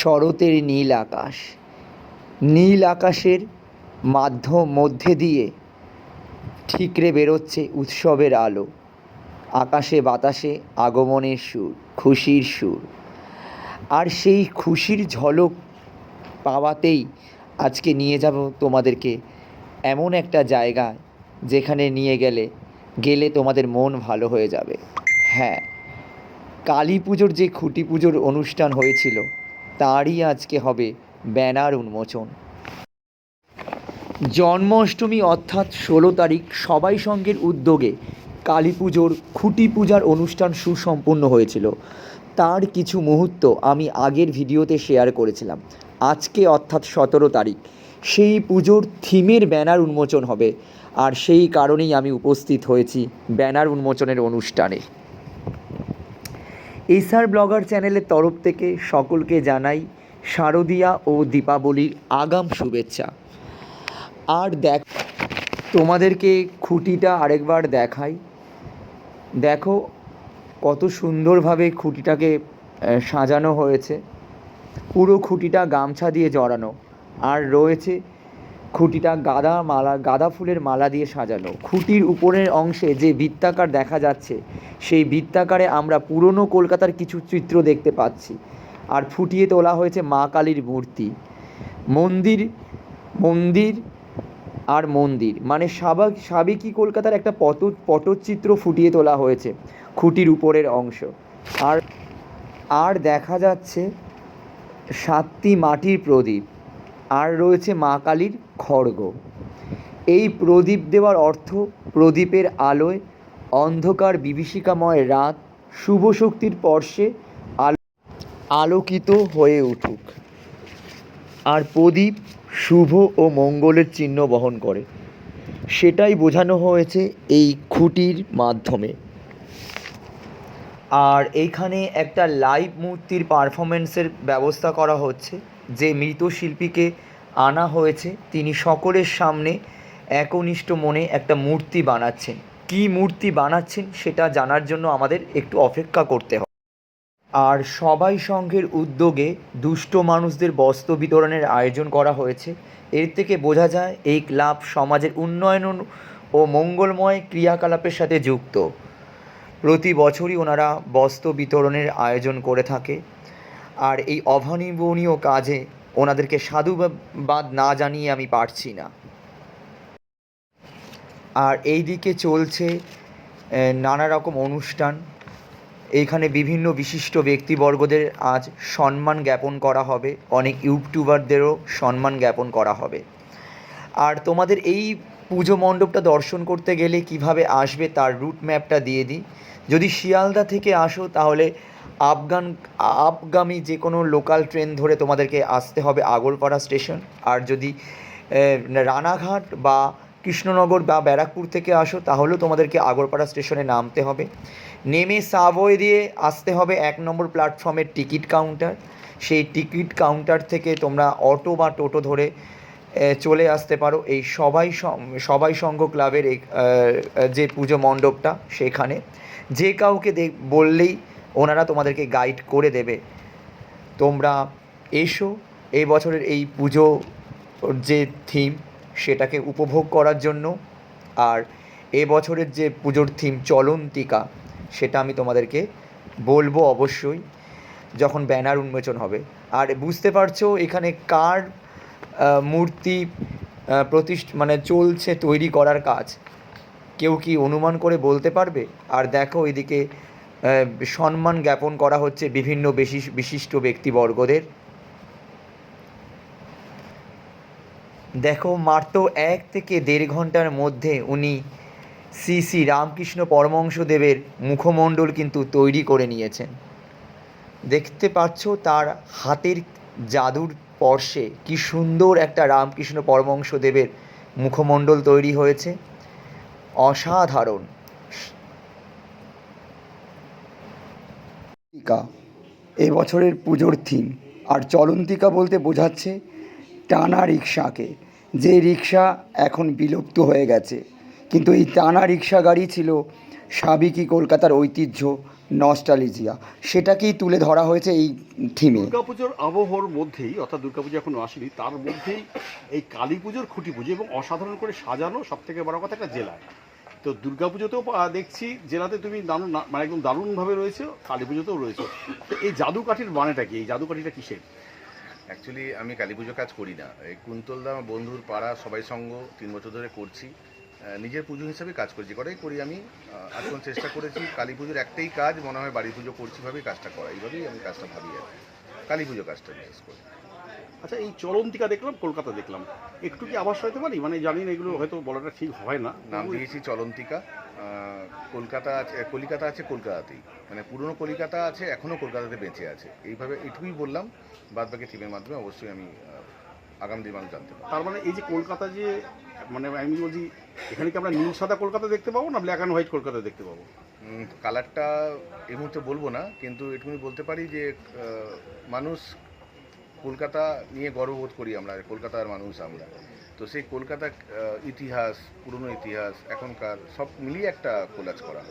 শরতের নীল আকাশ। নীল আকাশের মাধ্যম মধ্যে দিয়ে ঠিকরে বেরোচ্ছে উৎসবের আলো। আকাশে বাতাসে আগমনের সুর, খুশির সুর। আর সেই খুশির ঝলক পাওয়াতেই আজকে নিয়ে যাব তোমাদেরকে এমন একটা জায়গায় যেখানে নিয়ে গেলে গেলে তোমাদের মন ভালো হয়ে যাবে। হ্যাঁ কালী পুজোর যে খুঁটি পুজোর অনুষ্ঠান হয়েছিল তারই আজকে হবে ব্যানার উন্মোচন। জন্মাষ্টমী অর্থাৎ ষোলো তারিখ সবাই সঙ্গের উদ্যোগে কালী পুজোর খুঁটি পূজার অনুষ্ঠান সুসম্পন্ন হয়েছিল। তার কিছু মুহূর্ত আমি আগের ভিডিওতে শেয়ার করেছিলাম। আজকে অর্থাৎ সতেরো তারিখ, সেই পুজোর থিমের ব্যানার উন্মোচন হবে। আর সেই কারণেই আমি উপস্থিত হয়েছি ব্যানার উন্মোচনের অনুষ্ঠানে। এসআর ব্লগার চ্যানেলের তরফ থেকে সকলকে জানাই শারদীয়া ও দীপাবলির আগাম শুভেচ্ছা। আর দেখ, তোমাদেরকে খুঁটিটা আরেকবার দেখাই। দেখো কত সুন্দরভাবে খুঁটিটাকে সাজানো হয়েছে। পুরো খুঁটিটা গামছা দিয়ে জড়ানো। আর রয়েছে খুঁটিটা গাঁদা মালা, গাঁদা ফুলের মালা দিয়ে সাজানো। খুঁটির উপরের অংশে যে বৃত্তাকার দেখা যাচ্ছে, সেই বৃত্তাকারে আমরা পুরনো কলকাতার কিছু চিত্র দেখতে পাচ্ছি। আর ফুটিয়ে তোলা হয়েছে মা কালীর মূর্তি। মন্দির মন্দির আর মন্দির। মানে সাবা, সাবেকি কলকাতার একটা পট পটচিত্র ফুটিয়ে তোলা হয়েছে খুঁটির উপরের অংশ। আর আর দেখা যাচ্ছে সাতটি মাটির প্রদীপ। আর রয়েছে মা কালীর খড়গ। এই প্রদীপ দেওয়ার অর্থ প্রদীপের আলোয় অন্ধকার বিভীষিকাময় রাত শুভ শক্তির স্পর্শে আলো আলোকিত হয়ে উঠুক। আর প্রদীপ শুভ ও মঙ্গলের চিহ্ন বহন করে। সেটাই বোঝানো হয়েছে এই খুঁটির মাধ্যমে। আর এইখানে একটা লাইভ মূর্তির পারফরমেন্সের ব্যবস্থা করা হচ্ছে। যে মৃত শিল্পীকে আনা হয়েছে, তিনি সকলের সামনে একনিষ্ঠ মনে একটা মূর্তি বানাচ্ছেন। কী মূর্তি বানাচ্ছেন সেটা জানার জন্য আমাদের একটু অপেক্ষা করতে হবে আর সবাই সংঘের উদ্যোগে দুষ্ট মানুষদের বস্ত্র বিতরণের আয়োজন করা হয়েছে। এর থেকে বোঝা যায়, এই ক্লাব সমাজের উন্নয়ন ও মঙ্গলময় ক্রিয়াকলাপের সাথে যুক্ত। প্রতি বছরই ওনারা বস্ত্র বিতরণের আয়োজন করে থাকে। আর এই অভাবনীয় কাজে ওনাদেরকে সাধুবাদ না জানিয়ে আমি পারছি না। আর এই দিকে চলছে নানা রকম অনুষ্ঠান। এইখানে বিভিন্ন বিশিষ্ট ব্যক্তিবর্গদের আজ সম্মান জ্ঞাপন করা হবে। অনেক ইউটিউবারদেরও সম্মান জ্ঞাপন করা হবে। আর তোমাদের এই পুজো মণ্ডপটা দর্শন করতে গেলে কীভাবে আসবে তার রুট ম্যাপটা দিয়ে দিই। যদি শিয়ালদা থেকে আসো তাহলে আফগান আপগামী যে কোনো লোকাল ট্রেন ধরে তোমাদেরকে আসতে হবে আগরপাড়া স্টেশন আর যদি রানাঘাট বা কৃষ্ণনগর বা ব্যারাকপুর থেকে আসো তাহলেও তোমাদেরকে আগরপাড়া স্টেশনে নামতে হবে। নেমে সাবওয়ে দিয়ে আসতে হবে এক নম্বর প্ল্যাটফর্মের টিকিট কাউন্টার সেই টিকিট কাউন্টার থেকে তোমরা অটো বা টোটো ধরে চলে আসতে পারো এই সবাই সবাই সংঘ ক্লাবের যে পুজো মণ্ডপটা সেখানে। যে কাউকে বললেই ওনারা তোমাদেরকে গাইড করে দেবে। তোমরা এসো এই বছরের এই পুজো যে থিম সেটাকে উপভোগ করার জন্য। আর এ বছরের যে পুজোর থিম চলন্তিকা সেটা আমি তোমাদেরকে বলব অবশ্যই, যখন ব্যানার উন্মোচন হবে। আর বুঝতে পারছ এখানে কার মূর্তি প্রতিষ্ঠ মানে চলছে, তৈরি করার কাজ। কেউ কি অনুমান করে বলতে পারবে? আর দেখো এদিকে সম্মান জ্ঞাপন করা হচ্ছে বিভিন্ন বিশিষ্ট বিশিষ্ট ব্যক্তিবর্গদের। দেখো, মাত্র এক থেকে দেড় ঘণ্টার মধ্যে উনি শ্রী শ্রী রামকৃষ্ণ পরমংশদেবের মুখমণ্ডল কিন্তু তৈরি করে নিয়েছেন। দেখতে পাচ্ছ তার হাতের জাদুর স্পর্শে কি সুন্দর একটা রামকৃষ্ণ পরমংশদেবের মুখমণ্ডল তৈরি হয়েছে। অসাধারণ। এ বছরের পুজোর থিম আর চলন্তিকা বলতে বোঝাচ্ছে টানা রিক্সাকে যে রিক্সা এখন বিলুপ্ত হয়ে গেছে। কিন্তু এই টানা রিক্সা গাড়ি ছিল সাবেকি কলকাতার ঐতিহ্য নস্টালিজিয়া। সেটাকেই তুলে ধরা হয়েছে এই থিমে। দুর্গাপুজোর আবহর মধ্যেই অর্থাৎ দুর্গাপুজো এখনও আসেনি তার মধ্যেই এই কালী পুজোর খুঁটি পুজো এবং অসাধারণ করে সাজানো সব থেকে বড় কথা একটা জেলায় তো দুর্গাপুজোতেও দেখছি জেলাতে তুমি দারুণ মানে একদম দারুণভাবে রয়েছে কালী পুজোতেও রয়েছে। তো এই জাদুকাঠির মানেটা কি? এই জাদুকাঠিটা কিসের? অ্যাকচুয়ালি আমি কালী পুজো কাজ করি না। এই কুন্তলদা আমার বন্ধুর পাড়া সবাই সঙ্গ তিন বছর ধরে করছি। নিজের পুজো হিসাবে কাজ করছি। কটাই করি আমি এখন চেষ্টা করেছি। কালী পুজোর একটাই কাজ মনে হয় বাড়ি পুজো করছি ভাবেই কাজটা করা। এইভাবেই আমি কাজটা ভাবি আর কালী পুজো কাজটা বিশেষ করে। আচ্ছা এই চলন্তিকা দেখলাম কলকাতা দেখলাম। একটু কি আবাস হতে পারি? মানে জানি না এগুলো হয়তো বলাটা ঠিক হয় না। নাম দিয়েছি চলন্তিকা। কলকাতা আছে কলিকাতা আছে কলকাতাতেই। মানে পুরনো কলিকাতা আছে এখনও কলকাতাতে বেঁচে আছে। এইভাবে এটুকুই বললাম। বাদ বাকি থিমের মাধ্যমে অবশ্যই আমি আগামী মানুষ জানতে পারব তার মানে এই যে কলকাতা যে মানে আমি বলছি এখানে কি আমরা নীল সাদা কলকাতা দেখতে পাবো না ব্ল্যাক অ্যান্ড হোয়াইট কলকাতা দেখতে পাবো? কালারটা এই মুহূর্তে বলব না কিন্তু এটুকুনি বলতে পারি যে মানুষ কলকাতা নিয়ে গর্ববোধ করি আমরা কলকাতার মানুষ আমরা। তো সেই কলকাতা ইতিহাস পুরনো ইতিহাস এখনকার সব মিলিয়ে একটা কোলাজ করা।